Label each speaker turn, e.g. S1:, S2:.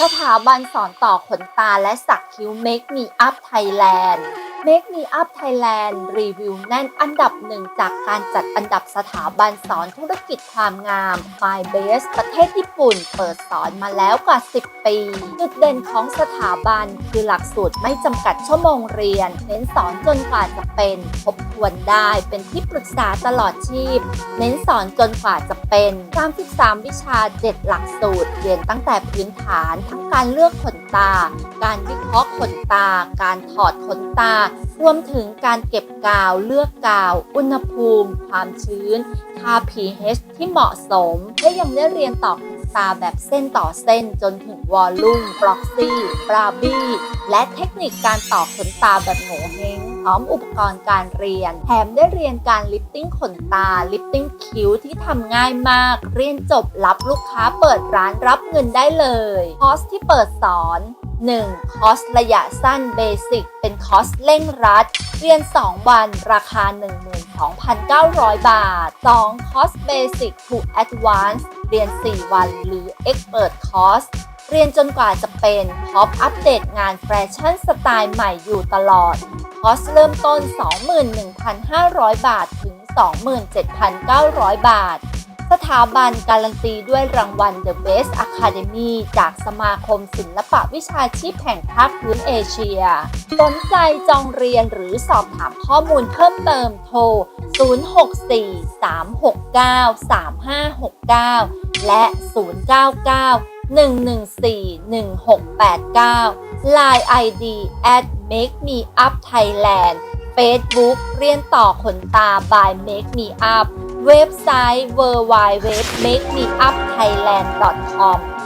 S1: สถาบันสอนต่อขนตาและสักคิ้ว Make Me Up Thailand Make Me Up Thailand รีวิวแน่นอันดับหนึ่งจากการจัดอันดับสถาบันสอนธุรกิจความงาม My Best ประเทศญี่ปุ่น เปิดสอนมาแล้วกว่า 10 ปี จุดเด่นของสถาบันคือหลักสูตรไม่จำกัดชั่วโมงเรียน เน้นสอนจนกว่าจะเป็น ทบทวนได้เป็นที่ปรึกษาตลอดชีพ เน้นสอนจนกว่าจะเป็น 33 วิชา 7 หลักสูตร เรียนตั้งแต่พื้นฐาน ทั้งการเลือกขนตา การวิเคราะห์ขนตา การถอดขนตารวมถึงการเก็บกาว เลือกกาว อุณหภูมิ ความชื้น ค่า pH ที่เหมาะสม และยังได้เรียนต่อขนตาแบบเส้นต่อเส้นจนถึงวอลลุ่มปล็อกซี่บราบี้และเทคนิคการต่อขนตาแบบโงเฮงพร้อมอุปกรณ์การเรียน แถมได้เรียนการลิฟติ้งขนตา ลิฟติ้งคิ้วที่ทำง่ายมาก เรียนจบรับลูกค้าเปิดร้านรับเงินได้เลยคอร์สที่เปิดสอน 1. คอร์สระยะสั้นเบสิกเป็นคอร์สเร่งรัด เรียน 2 วันราคา 12,900 บาท 2. คอร์สเบสิก to Advanced เรียน 4 วันหรือ Expert Course เรียนจนกว่าจะเป็นพร้อมอัปเดตงานแฟชั่นสไตล์ใหม่อยู่ตลอด คอร์สเริ่มต้น 21,500 บาท ถึง 27,900 บาท สถาบันการันตีด้วยรางวัล The Best Academy จากสมาคมศิลปะวิชาชีพแห่งภาคพื้นเอเชีย สนใจจองเรียนหรือสอบถามข้อมูลเพิ่มเติมโทร 064-369-3569 และ 099-114-1689 Line ID at make me up Thailand Facebook เรียนต่อขนตา by make me up เว็บไซต์ w w w m a k e m e u p t h a i l a n d c o m